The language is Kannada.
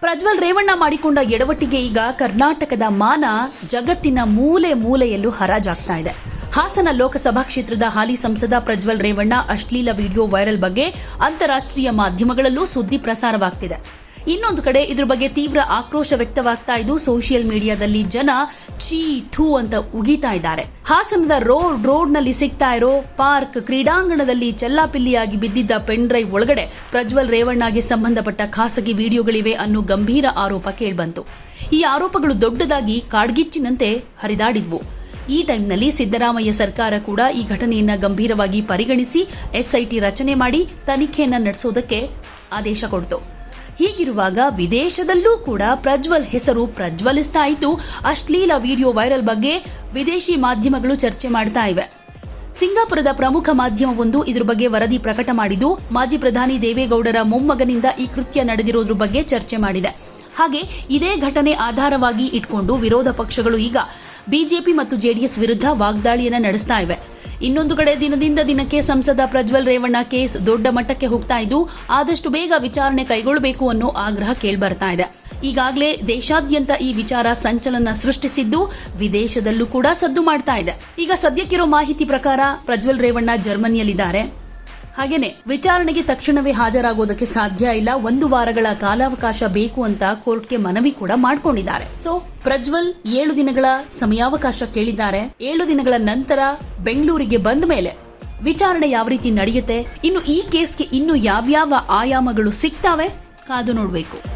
ಪ್ರಜ್ವಲ್ ರೇವಣ್ಣ ಮಾಡಿಕೊಂಡ ಎಡವಟ್ಟಿಗೆ ಈಗ ಕರ್ನಾಟಕದ ಮಾನ ಜಗತ್ತಿನ ಮೂಲೆ ಮೂಲೆಯಲ್ಲೂ ಹರಾಜಾಗ್ತಾ ಇದೆ. ಹಾಸನ ಲೋಕಸಭಾ ಕ್ಷೇತ್ರದ ಹಾಲಿ ಸಂಸದ ಪ್ರಜ್ವಲ್ ರೇವಣ್ಣ ಅಶ್ಲೀಲ ವಿಡಿಯೋ ವೈರಲ್ ಬಗ್ಗೆ ಅಂತಾರಾಷ್ಟ್ರೀಯ ಮಾಧ್ಯಮಗಳಲ್ಲೂ ಸುದ್ದಿ ಪ್ರಸಾರವಾಗ್ತಿದೆ. ಇನ್ನೊಂದು ಕಡೆ ಇದ್ರ ಬಗ್ಗೆ ತೀವ್ರ ಆಕ್ರೋಶ ವ್ಯಕ್ತವಾಗ್ತಾ ಇದ್ದು ಸೋಷಿಯಲ್ ಮೀಡಿಯಾದಲ್ಲಿ ಜನ ಛೀ ಥೂ ಅಂತ ಉಗಿತಾ ಇದ್ದಾರೆ. ಹಾಸನದ ರೋಡ್ ರೋಡ್ನಲ್ಲಿ ಸಿಗ್ತಾ ಇರೋ ಪಾರ್ಕ್ ಕ್ರೀಡಾಂಗಣದಲ್ಲಿ ಚೆಲ್ಲಾಪಿಲ್ಲಿಯಾಗಿ ಬಿದ್ದಿದ್ದ ಪೆನ್ ಡ್ರೈವ್ ಒಳಗಡೆ ಪ್ರಜ್ವಲ್ ರೇವಣ್ಣಗೆ ಸಂಬಂಧಪಟ್ಟ ಖಾಸಗಿ ವಿಡಿಯೋಗಳಿವೆ ಅನ್ನೋ ಗಂಭೀರ ಆರೋಪ ಕೇಳಿಬಂತು. ಈ ಆರೋಪಗಳು ದೊಡ್ಡದಾಗಿ ಕಾಡ್ಗಿಚ್ಚಿನಂತೆ ಹರಿದಾಡಿದ್ವು. ಈ ಟೈಮ್ನಲ್ಲಿ ಸಿದ್ದರಾಮಯ್ಯ ಸರ್ಕಾರ ಕೂಡ ಈ ಘಟನೆಯನ್ನ ಗಂಭೀರವಾಗಿ ಪರಿಗಣಿಸಿ ಎಸ್ಐಟಿ ರಚನೆ ಮಾಡಿ ತನಿಖೆಯನ್ನ ನಡೆಸೋದಕ್ಕೆ ಆದೇಶ ಕೊಡ್ತು. ಹೀಗಿರುವಾಗ ವಿದೇಶದಲ್ಲೂ ಕೂಡ ಪ್ರಜ್ವಲ್ ಹೆಸರು ಪ್ರಜ್ವಲಿಸ್ತಾ ಇದ್ದು, ಅಶ್ಲೀಲ ವಿಡಿಯೋ ವೈರಲ್ ಬಗ್ಗೆ ವಿದೇಶಿ ಮಾಧ್ಯಮಗಳು ಚರ್ಚೆ ಮಾಡ್ತಾ ಇವೆ. ಸಿಂಗಾಪುರದ ಪ್ರಮುಖ ಮಾಧ್ಯಮವೊಂದು ಇದ್ರ ಬಗ್ಗೆ ವರದಿ ಪ್ರಕಟ ಮಾಡಿದ್ದು, ಮಾಜಿ ಪ್ರಧಾನಿ ದೇವೇಗೌಡರ ಮೊಮ್ಮಗನಿಂದ ಈ ಕೃತ್ಯ ನಡೆದಿರೋದ್ರ ಬಗ್ಗೆ ಚರ್ಚೆ ಮಾಡಿದೆ. ಹಾಗೆ ಇದೇ ಘಟನೆ ಆಧಾರವಾಗಿ ಇಟ್ಕೊಂಡು ವಿರೋಧ ಪಕ್ಷಗಳು ಈಗ ಬಿಜೆಪಿ ಮತ್ತು ಜೆಡಿಎಸ್ ವಿರುದ್ಧ ವಾಗ್ದಾಳಿಯನ್ನು ನಡೆಸ್ತಾ ಇವೆ. ಇನ್ನೊಂದು ಕಡೆ ದಿನದಿಂದ ದಿನಕ್ಕೆ ಸಂಸದ ಪ್ರಜ್ವಲ್ ರೇವಣ್ಣ ಕೇಸ್ ದೊಡ್ಡ ಮಟ್ಟಕ್ಕೆ ಹೋಗ್ತಾ ಇದ್ದು, ಆದಷ್ಟು ಬೇಗ ವಿಚಾರಣೆ ಕೈಗೊಳ್ಳಬೇಕು ಅನ್ನೋ ಆಗ್ರಹ ಕೇಳ್ಬರ್ತಾ ಇದೆ. ಈಗಾಗಲೇ ದೇಶಾದ್ಯಂತ ಈ ವಿಚಾರ ಸಂಚಲನ ಸೃಷ್ಟಿಸಿದ್ದು, ವಿದೇಶದಲ್ಲೂ ಕೂಡ ಸದ್ದು ಮಾಡ್ತಾ ಇದೆ. ಈಗ ಸದ್ಯಕ್ಕಿರೋ ಮಾಹಿತಿ ಪ್ರಕಾರ ಪ್ರಜ್ವಲ್ ರೇವಣ್ಣ ಜರ್ಮನಿಯಲ್ಲಿದ್ದಾರೆ. ಹಾಗೇನೆ, ವಿಚಾರಣೆಗೆ ತಕ್ಷಣವೇ ಹಾಜರಾಗೋದಕ್ಕೆ ಸಾಧ್ಯ ಇಲ್ಲ. ಒಂದು ವಾರಗಳ ಕಾಲಾವಕಾಶ ಬೇಕು ಅಂತ ಕೋರ್ಟ್ಗೆ ಮನವಿ ಕೂಡ ಮಾಡ್ಕೊಂಡಿದ್ದಾರೆ. ಸೊ, ಪ್ರಜ್ವಲ್ ಏಳು ದಿನಗಳ ಸಮಯಾವಕಾಶ ಕೇಳಿದ್ದಾರೆ. ಏಳು ದಿನಗಳ ನಂತರ ಬೆಂಗಳೂರಿಗೆ ಬಂದ ಮೇಲೆ ವಿಚಾರಣೆ ಯಾವ ರೀತಿ ನಡೆಯುತ್ತೆ? ಇನ್ನು ಈ ಕೇಸ್ಗೆ ಇನ್ನು ಯಾವ್ಯಾವ ಆಯಾಮಗಳು ಸಿಗ್ತಾವೆ? ಕಾದು ನೋಡಬೇಕು.